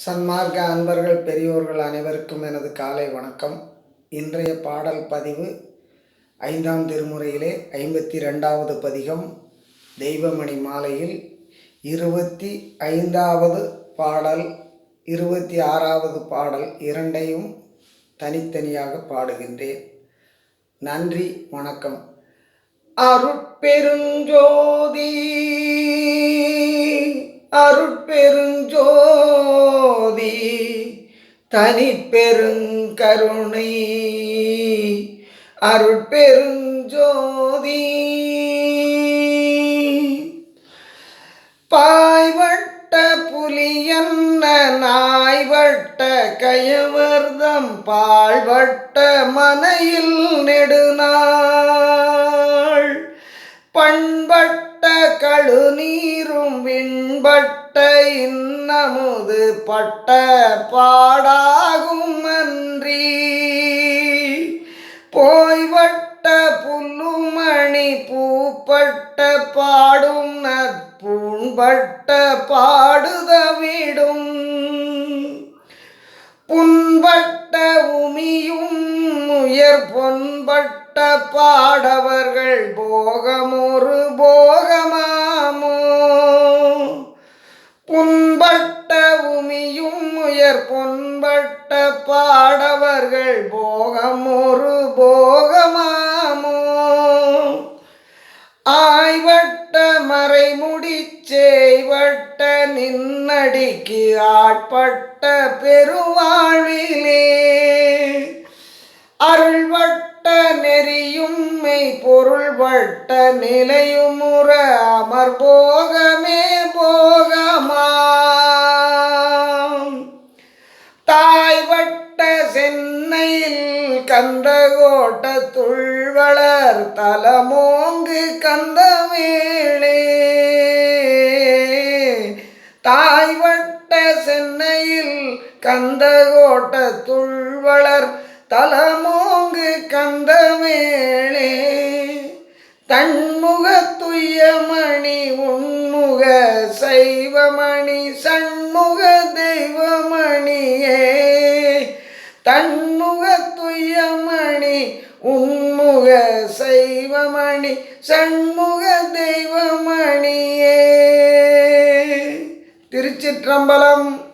சன்மார்க்க அன்பர்கள் பெரியோர்கள் அனைவருக்கும் எனது காலை வணக்கம். இன்றைய பாடல் பதிவு ஐந்தாம் திருமுறையிலே ஐம்பத்தி ரெண்டாவது பதிகம் தெய்வமணி மாலையில் இருபத்தி ஐந்தாவது பாடல் இருபத்தி ஆறாவது பாடல் இரண்டையும் தனித்தனியாக பாடுகின்றேன். நன்றி வணக்கம். அருட்பெருஞ்சோதி அருட்பெரு தனிப்பெருங்கருணை. அருட்பெருஞ்சோதி. பாய்வட்ட புலியன்ன நாய்வட்ட கயவர்தம் பாழ்வட்ட மனையில் நெடுநாள். பண்பட்ட கழுநீரும் விண்பட்ட பட்ட இன்னமுது பட்ட பாடாகும் அன்றி போய்வட்ட புல்லுமணி பூப்பட்ட பாடும் நற்பூண்பட்ட பாடுதவிடும். புண்பட்ட உமியும் உயர் பொன்பட்ட பாடவர்கள் போகம் புண்பட்ட உமியும் உயர் பொன்பட்ட பாடவர்கள் போகமொரு போகமாமோ? ஆய்வட்ட மறைமுடி செய்வட்ட நின்னடிக்கு ஆட்பட்ட பெருவாழ்விலே. அருள் வட்ட நெறியும் மெய் பொருள்வட்ட நிலையும் உற அமர் போகமே போகமாம் தாய்வட்ட சென்னையில் கந்தகோட்ட துள்வளர் தலமோங்கு கந்தமேளே தாய் வட்ட சென்னையில் கந்தகோட்ட துள்வளர் தலமோங்கு கந்தவேளே தன்முக துய்யமணி உண்முக சைவமணி சண்முக தெய்வமணியே. தன்முக துய்யமணி உன்முக சைவமணி சண்முக தெய்வமணியே. திருச்சிற்றம்பலம்